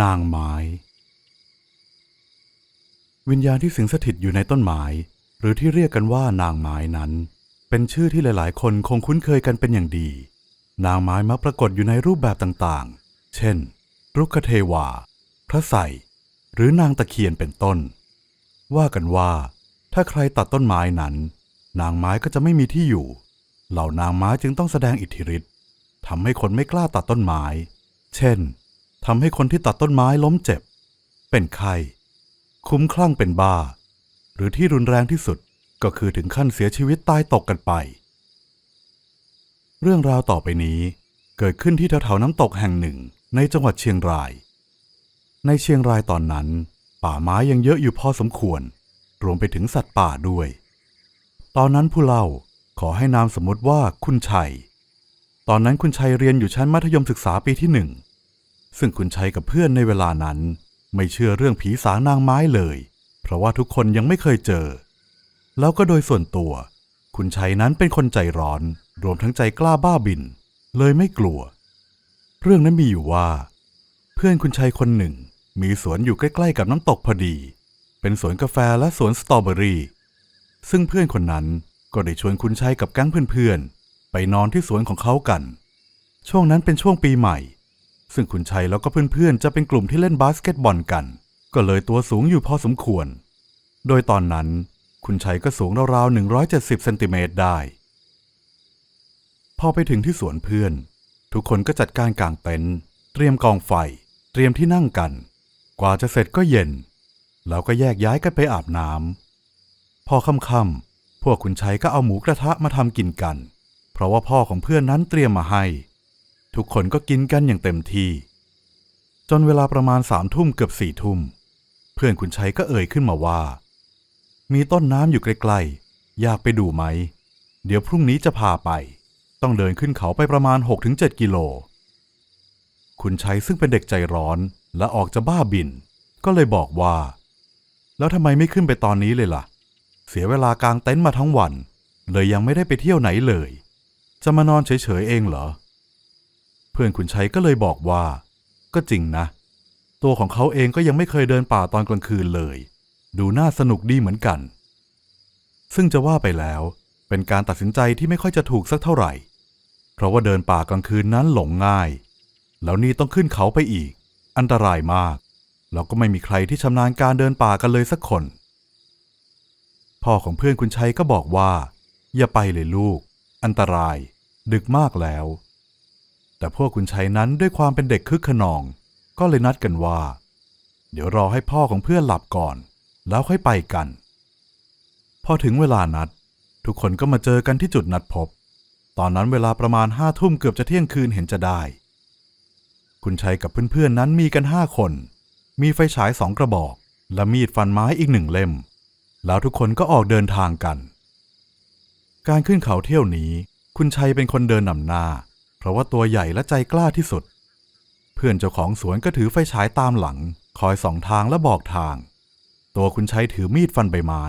นางไม้ วิญญาณที่สิงสถิตอยู่ในต้นไม้หรือที่เรียกกันว่านางไม้นั้น เป็นชื่อที่หลาย ๆ คนคงคุ้นเคยกันเป็นอย่างดี นางไม้มักปรากฏอยู่ในรูปแบบต่าง ๆ เช่น รุกขเทวา พระไสยหรือนางตะเคียนเป็นต้น ว่ากันว่า ถ้าใครตัดต้นไม้นั้น นางไม้ก็จะไม่มีที่อยู่ เหล่านางไม้จึงต้องแสดงอิทธิฤทธิ์ทำให้คนไม่กล้าตัดต้นไม้ เช่น ทำให้คนที่ตัดต้นไม้ล้มเจ็บ เป็นไข้คุ้มคลั่งเป็นบ้า หรือที่รุนแรงที่สุดก็คือถึงขั้นเสียชีวิตตายตกกันไป เรื่องราวต่อไปนี้เกิดขึ้นที่แถวๆน้ำตกแห่งหนึ่งในจังหวัดเชียงราย ในเชียงรายตอนนั้น ป่าไม้ยังเยอะอยู่พอสมควร รวมไปถึงสัตว์ป่าด้วย ตอนนั้นผู้เล่าขอให้นามสมมติว่าคุณชัย ตอนนั้นคุณชัยเรียนอยู่ชั้นมัธยมศึกษาปีที่หนึ่ง ซึ่งคุณชัยกับเพื่อนในเวลานั้น ไม่เชื่อเรื่องผีสางนางไม้เลย เพราะว่าทุกคนยังไม่เคยเจอ แล้วก็โดยส่วนตัว คุณชัยนั้นเป็นคนใจร้อน รวมทั้งใจกล้าบ้าบิน เลยไม่กลัว เรื่องนั้นมีอยู่ว่า เพื่อนคุณชัยคนหนึ่ง มีสวนอยู่ใกล้ ๆ กับน้ำตกพอดี เป็นสวนกาแฟและสวนสตรอเบอรี่ ซึ่งเพื่อนคนนั้นก็ได้ชวนคุณชัยกับแก๊งเพื่อนๆไปนอนที่สวนของเขากัน ช่วงนั้นเป็นช่วงปีใหม่ ซึ่งคุณชัยแล้วก็เพื่อนๆ จะเป็นกลุ่มที่เล่นบาสเกตบอลกัน ก็เลยตัวสูงอยู่พอสมควร โดยตอนนั้น คุณชัยก็สูงราวๆ 170เซนติเมตรได้ พอไปถึงที่สวนเพื่อน ทุกคนก็จัดการกางเต็นท์เตรียมกองไฟ เตรียมที่นั่งกัน กว่าจะเสร็จก็เย็น แล้วก็แยกย้ายกันไปอาบน้ำพอค่ำๆพวกคุณชัยก็เอาหมูกระทะมาทำกินกัน เพราะว่าพ่อของเพื่อนนั้นเตรียมมาให้ ทุกคนก็กินกันอย่างเต็มที่ จนเวลาประมาณสามทุ่มเกือบสี่ทุ่ม เพื่อนคุณชัยก็เอ่ยขึ้นมาว่า มีต้นน้ำอยู่ใกล้ๆ อยากไปดูไหม เดี๋ยวพรุ่งนี้จะพาไป ต้องเดินขึ้นเขาไปประมาณ 6-7 กิโล คุณชัยซึ่งเป็นเด็กใจร้อนและออกจะบ้าบิน ก็เลยบอกว่า แล้วทำไมไม่ขึ้นไปตอนนี้เลยล่ะ เสียเวลากางเต็นท์มาทั้งวัน เลยยังไม่ได้ไปเที่ยวไหนเลย จะมานอนเฉยๆเองเหรอ เพื่อนคุณชัยก็เลยบอกว่า ก็จริงนะ ตัวของเขาเองก็ยังไม่เคยเดินป่าตอนกลางคืนเลย ดูน่าสนุกดีเหมือนกัน ซึ่งจะว่าไปแล้ว เป็นการตัดสินใจที่ไม่ค่อยจะถูกสักเท่าไหร่ เพราะว่าเดินป่ากลางคืนนั้นหลงง่าย แล้วนี่ต้องขึ้นเขาไปอีก อันตรายมาก แล้วก็ไม่มีใครที่ชำนาญการเดินป่ากันเลยสักคน พ่อของเพื่อนคุณชัยก็บอกว่า อย่าไปเลยลูก อันตราย ดึกมากแล้ว แต่พวกคุณชัยนั้นด้วยความเป็นเด็กคึกขนอง ก็เลยนัดกันว่า เดี๋ยวรอให้พ่อของเพื่อนหลับก่อน แล้วค่อยไปกัน พอถึงเวลานัด ทุกคนก็มาเจอกันที่จุดนัดพบ ตอนนั้นเวลาประมาณห้าทุ่มเกือบจะเที่ยงคืนเห็นจะได้ คุณชัยกับเพื่อนๆนั้นมีกันห้าคน มีไฟฉายสองกระบอก และมีดฟันไม้อีกหนึ่งเล่ม แล้วทุกคนก็ออกเดินทางกัน การขึ้นเขาเที่ยวนี้ คุณชัยเป็นคนเดินนำหน้า ราะว่าตัวใหญ่และใจกล้าที่สุด เพื่อนเจ้าของสวนก็ถือไฟฉายตามหลัง คอยส่องทางและบอกทาง ตัวคุณชัยถือมีดฟันใบไม้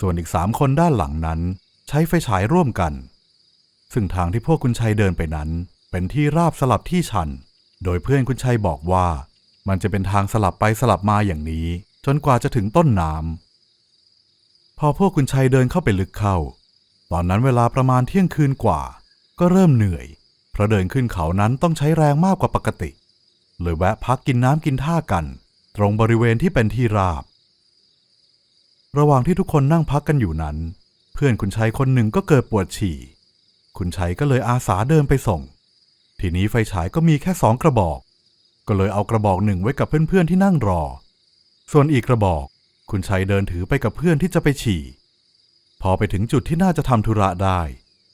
ส่วนอีกสามคนด้านหลังนั้น ใช้ไฟฉายร่วมกัน ซึ่งทางที่พวกคุณชัยเดินไปนั้น เป็นที่ราบสลับที่ชัน โดยเพื่อนคุณชัยบอกว่า มันจะเป็นทางสลับไปสลับมาอย่างนี้ จนกว่าจะถึงต้นน้ำพอพวกคุณชัยเดินเข้าไปลึกเข้า ตอนนั้นเวลาประมาณเที่ยงคืนกว่า ก็เริ่มเหนื่อย เพราะเดินขึ้นเขานั้นต้องใช้แรงมากกว่าปกติ เลยแวะพักกินน้ำกินท่ากัน ตรงบริเวณที่เป็นที่ราบ ระหว่างที่ทุกคนนั่งพักกันอยู่นั้น เพื่อนคุณชัยคนหนึ่งก็เกิดปวดฉี่ คุณชัยก็เลยอาสาเดินไปส่ง ทีนี้ไฟฉายก็มีแค่สองกระบอก ก็เลยเอากระบอกหนึ่งไว้กับเพื่อนๆที่นั่งรอ ส่วนอีกกระบอก คุณชัยเดินถือไปกับเพื่อนที่จะไปฉี่ พอไปถึงจุดที่น่าจะทำธุระได้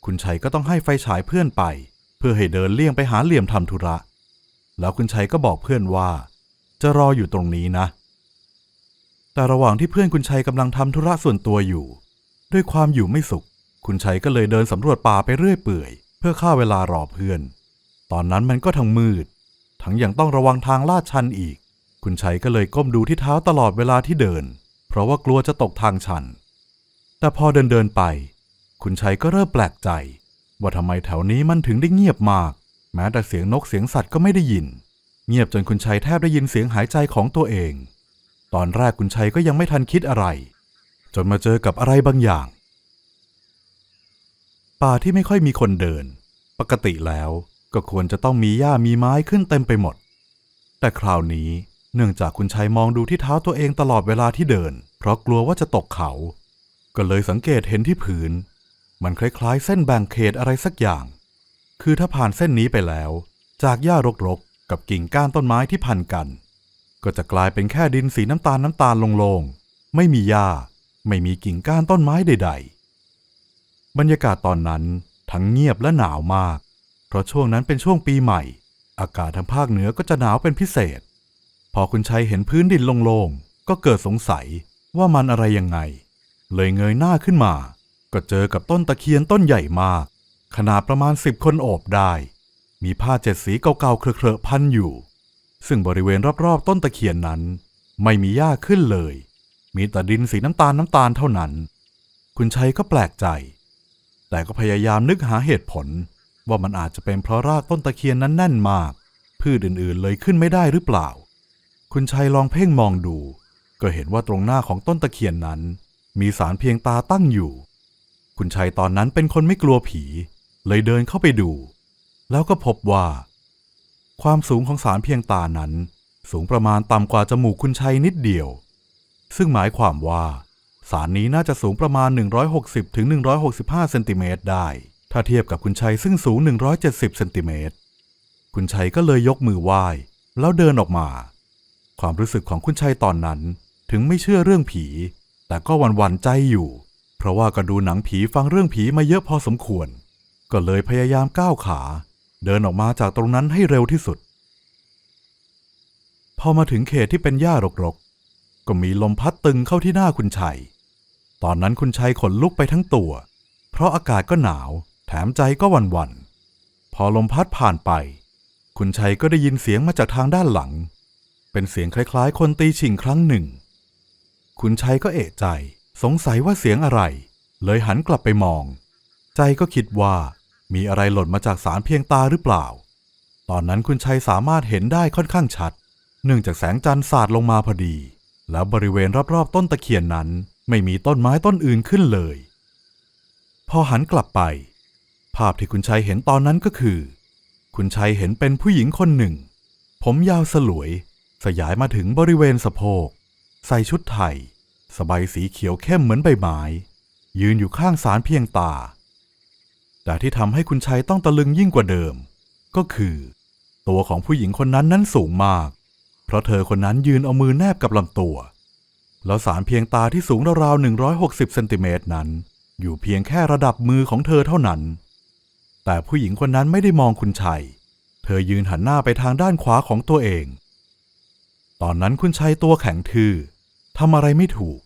คุณชัยก็ต้องให้ไฟฉายเพื่อนไป พื่อให้เดินเลี่ยงไปหาเหลี่ยมทำธุระ แล้วคุณชัยก็บอกเพื่อนว่า จะรออยู่ตรงนี้นะ แต่ระหว่างที่เพื่อนคุณชัยกำลังทำธุระส่วนตัวอยู่ ด้วยความอยู่ไม่สุข คุณชัยก็เลยเดินสำรวจป่าไปเรื่อยเปื่อย เพื่อฆ่าเวลารอเพื่อน ตอนนั้นมันก็ทั้งมืด ทั้งยังต้องระวังทางลาดชันอีก คุณชัยก็เลยก้มดูที่เท้าตลอดเวลาที่เดิน เพราะว่ากลัวจะตกทางชัน แต่พอเดินเดินไป คุณชัยก็เริ่มแปลกใจ ว่าทำไมแถวนี้มันถึงได้เงียบมาก แม้แต่เสียงนกเสียงสัตว์ก็ไม่ได้ยิน เงียบจนคุณชัยแทบได้ยินเสียงหายใจของตัวเอง ตอนแรกคุณชัยก็ยังไม่ทันคิดอะไร จนมาเจอกับอะไรบางอย่าง ป่าที่ไม่ค่อยมีคนเดิน ปกติแล้วก็ควรจะต้องมีหญ้ามีไม้ขึ้นเต็มไปหมด แต่คราวนี้เนื่องจากคุณชัยมองดูที่เท้าตัวเองตลอดเวลาที่เดิน เพราะกลัวว่าจะตกเขา ก็เลยสังเกตเห็นที่ผืน มันคล้ายๆ เส้นแบ่งเขตอะไรสักอย่าง คือถ้าผ่านเส้นนี้ไปแล้ว จากหญ้ารกๆ กับกิ่งก้านต้นไม้ที่พันกัน ก็จะกลายเป็นแค่ดินสีน้ำตาลน้ำตาลโลงๆ ไม่มีหญ้า ไม่มีกิ่งก้านต้นไม้ใด ๆ บรรยากาศตอนนั้นทั้งเงียบและหนาวมาก เพราะช่วงนั้นเป็นช่วงปีใหม่ อากาศทางภาคเหนือก็จะหนาวเป็นพิเศษ พอคุณชัยเห็นพื้นดินโล่งๆ ก็เกิดสงสัยว่ามันอะไรยังไง เลยเงยหน้าขึ้นมา ก็เจอกับต้นตะเคียนต้นใหญ่มาก ขนาดประมาณสิบคนโอบได้ มีผ้าเจ็ดสีเก่าๆเคลอะๆพันอยู่ ซึ่งบริเวณรอบๆต้นตะเคียนนั้น ไม่มีหญ้าขึ้นเลย มีแต่ดินสีน้ำตาลน้ำตาลเท่านั้น คุณชัยก็แปลกใจ แต่ก็พยายามนึกหาเหตุผล ว่ามันอาจจะเป็นเพราะรากต้นตะเคียนนั้นแน่นมาก พืชอื่นๆเลยขึ้นไม่ได้หรือเปล่า คุณชัยลองเพ่งมองดู ก็เห็นว่าตรงหน้าของต้นตะเคียนนั้น มีสารเพียงตาตั้งอยู่ คุณชัยตอนนั้นเป็นคนไม่กลัวผี เลยเดินเข้าไปดู แล้วก็พบว่า ความสูงของสารเพียงตานั้น สูงประมาณต่ำกว่าจมูกคุณชัยนิดเดียว ซึ่งหมายความว่าสารนี้น่าจะสูงประมาณ 160ถึง165เซนติเมตรได้ ถ้าเทียบกับคุณชัยซึ่งสูง 170เซนติเมตรคุณชัยก็เลยยกมือไหว้แล้วเดินออกมา ความรู้สึกของคุณชัยตอนนั้นถึงไม่เชื่อเรื่องผี แต่ก็หวันๆใจอยู่ เพราะว่าก็ดูหนังผีฟังเรื่องผีมาเยอะพอสมควร ก็เลยพยายามก้าวขา เดินออกมาจากตรงนั้นให้เร็วที่สุด พอมาถึงเขตที่เป็นหญ้ารกๆ ก็มีลมพัดตึงเข้าที่หน้าคุณชัย ตอนนั้นคุณชัยขนลุกไปทั้งตัว เพราะอากาศก็หนาว แถมใจก็วันๆพอลมพัดผ่านไป คุณชัยก็ได้ยินเสียงมาจากทางด้านหลัง เป็นเสียงคล้ายๆ คนตีฉิงครั้งหนึ่ง คุณชัยก็เอะใจ สงสัยว่าเสียงอะไร เลยหันกลับไปมอง ใจก็คิดว่ามีอะไรหล่นมาจากสารเพียงตาหรือเปล่า ตอนนั้นคุณชัยสามารถเห็นได้ค่อนข้างชัด เนื่องจากแสงจันทร์สาดลงมาพอดี แล้วบริเวณรอบๆ ต้นตะเคียนนั้น ไม่มีต้นไม้ต้นอื่นขึ้นเลย พอหันกลับไป ภาพที่คุณชัยเห็นตอนนั้นก็คือ คุณชัยเห็นเป็นผู้หญิงคนหนึ่ง ผมยาวสลวย สยายมาถึงบริเวณสะโพก ใส่ชุดไทย สบายสีเขียวเข้มเหมือนใบไม้ยืนอยู่ข้างสารเพียงตา แต่ที่ทำให้คุณชัยต้องตะลึงยิ่งกว่าเดิม ก็คือ ตัวของผู้หญิงคนนั้นนั้นสูงมาก เพราะเธอคนนั้นยืนเอามือแนบกับลำตัว แล้วสารเพียงตาที่สูงราวๆ160เซนติเมตรนั้น อยู่เพียงแค่ระดับมือของเธอเท่านั้น แต่ผู้หญิงคนนั้นไม่ได้มองคุณชัย เธอยืนหันหน้าไปทางด้านขวาของตัวเอง ตอนนั้นคุณชัยตัวแข็งทื่อ ทำอะไรไม่ถูก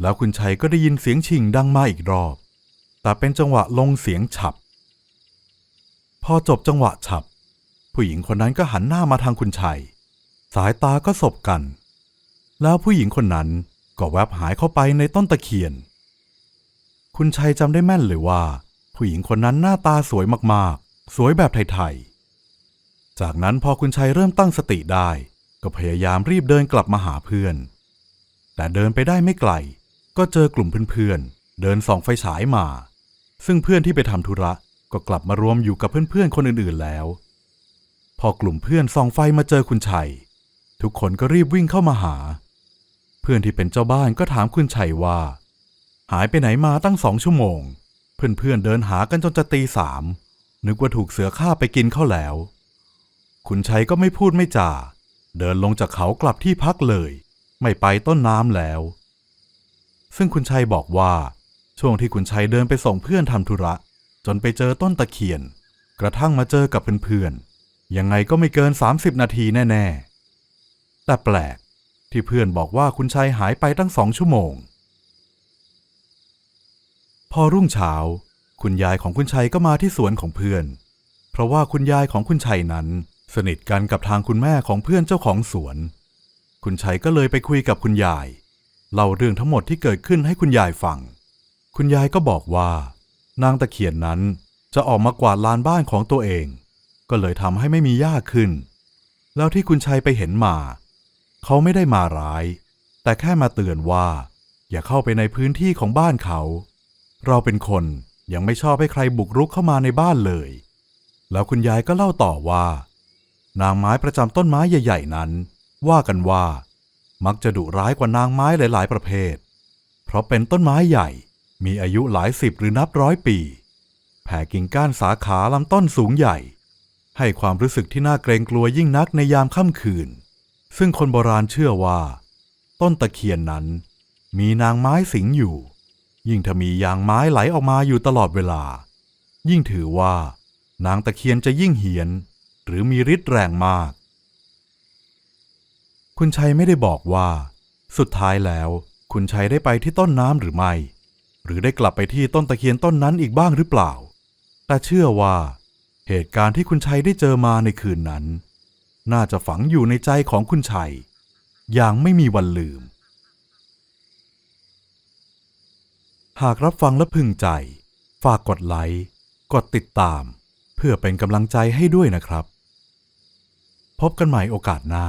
แล้วคุณชัยก็ได้ยินเสียงชิงดังมาอีกรอบ แต่เป็นจังหวะลงเสียงฉับ พอจบจังหวะฉับ ผู้หญิงคนนั้นก็หันหน้ามาทางคุณชัย สายตาก็สบกัน แล้วผู้หญิงคนนั้นก็แวบหายเข้าไปในต้นตะเคียน คุณชัยจำได้แม่นเลยว่า ผู้หญิงคนนั้นหน้าตาสวยมากๆ สวยแบบไทยๆ จากนั้นพอคุณชัยเริ่มตั้งสติได้ ก็พยายามรีบเดินกลับมาหาเพื่อน แต่เดินไปได้ไม่ไกล ก็เจอกลุ่มเพื่อนๆ เดินส่องไฟฉายมา ซึ่งเพื่อนที่ไปทำธุระก็กลับมารวมอยู่กับเพื่อนๆ คนอื่นๆแล้ว พอกลุ่มเพื่อนส่องไฟมาเจอคุณชัย ทุกคนก็รีบวิ่งเข้ามาหา เพื่อนที่เป็นเจ้าบ้านก็ถามคุณชัยว่า หายไปไหนมาตั้งสองชั่วโมง เพื่อนๆเดินหากันจนจะตีสามนึกว่าถูกเสือฆ่าไปกินเข้าแล้ว คุณชัยก็ไม่พูดไม่จาเดินลงจากเขากลับที่พักเลย ไม่ไปต้นน้ำแล้ว ซึ่งคุณชัยบอกว่า ช่วงที่คุณชัยเดินไปส่งเพื่อนทำธุระ จนไปเจอต้นตะเคียน กระทั่งมาเจอกับเพื่อนๆยังไงก็ไม่เกิน 30 นาทีแน่ๆ แต่แปลกที่เพื่อนบอกว่าคุณชัยหายไปตั้งสองชั่วโมง พอรุ่งเช้า คุณยายของคุณชัยก็มาที่สวนของเพื่อน เพราะว่าคุณยายของคุณชัยนั้น สนิทกันกับทางคุณแม่ของเพื่อนเจ้าของสวน คุณชัยก็เลยไปคุยกับคุณยาย เล่าเรื่องทั้งหมดที่เกิดขึ้นให้คุณยายฟัง คุณยายก็บอกว่า นางตะเคียนนั้นจะออกมากวาดลานบ้านของตัวเอง ก็เลยทำให้ไม่มีหญ้าขึ้น แล้วที่คุณชัยไปเห็นมา เขาไม่ได้มาร้าย แต่แค่มาเตือนว่า อย่าเข้าไปในพื้นที่ของบ้านเขา เราเป็นคนยังไม่ชอบให้ใครบุกรุกเข้ามาในบ้านเลย แล้วคุณยายก็เล่าต่อว่า นางไม้ประจำต้นไม้ใหญ่ ๆ นั้น ว่ากันว่า มักจะดุร้ายกว่านางไม้หลาย ๆ ประเภท เพราะเป็นต้นไม้ใหญ่ มีอายุหลายสิบหรือนับร้อยปี แผ่กิ่งก้านสาขาลำต้นสูงใหญ่ ให้ความรู้สึกที่น่าเกรงกลัวยิ่งนักในยามค่ำคืน ซึ่งคนโบราณเชื่อว่า ต้นตะเคียนนั้น มีนางไม้สิงอยู่ ยิ่งถ้ามียางไม้ไหลออกมาอยู่ตลอดเวลา ยิ่งถือว่า นางตะเคียนจะยิ่งเหียน หรือมีฤทธิ์แรงมาก คุณชัยไม่ได้บอกว่า สุดท้ายแล้ว คุณชัยได้ไปที่ต้นน้ำหรือไม่ หรือได้กลับไปที่ต้นตะเคียนต้นนั้นอีกบ้างหรือเปล่า แต่เชื่อว่า เหตุการณ์ที่คุณชัยได้เจอมาในคืนนั้น น่าจะฝังอยู่ในใจของคุณชัย อย่างไม่มีวันลืม หากรับฟังและพึงใจ ฝากกดไลค์กดติดตาม เพื่อเป็นกำลังใจให้ด้วยนะครับ พบกันใหม่โอกาสหน้า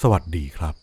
สวัสดีครับ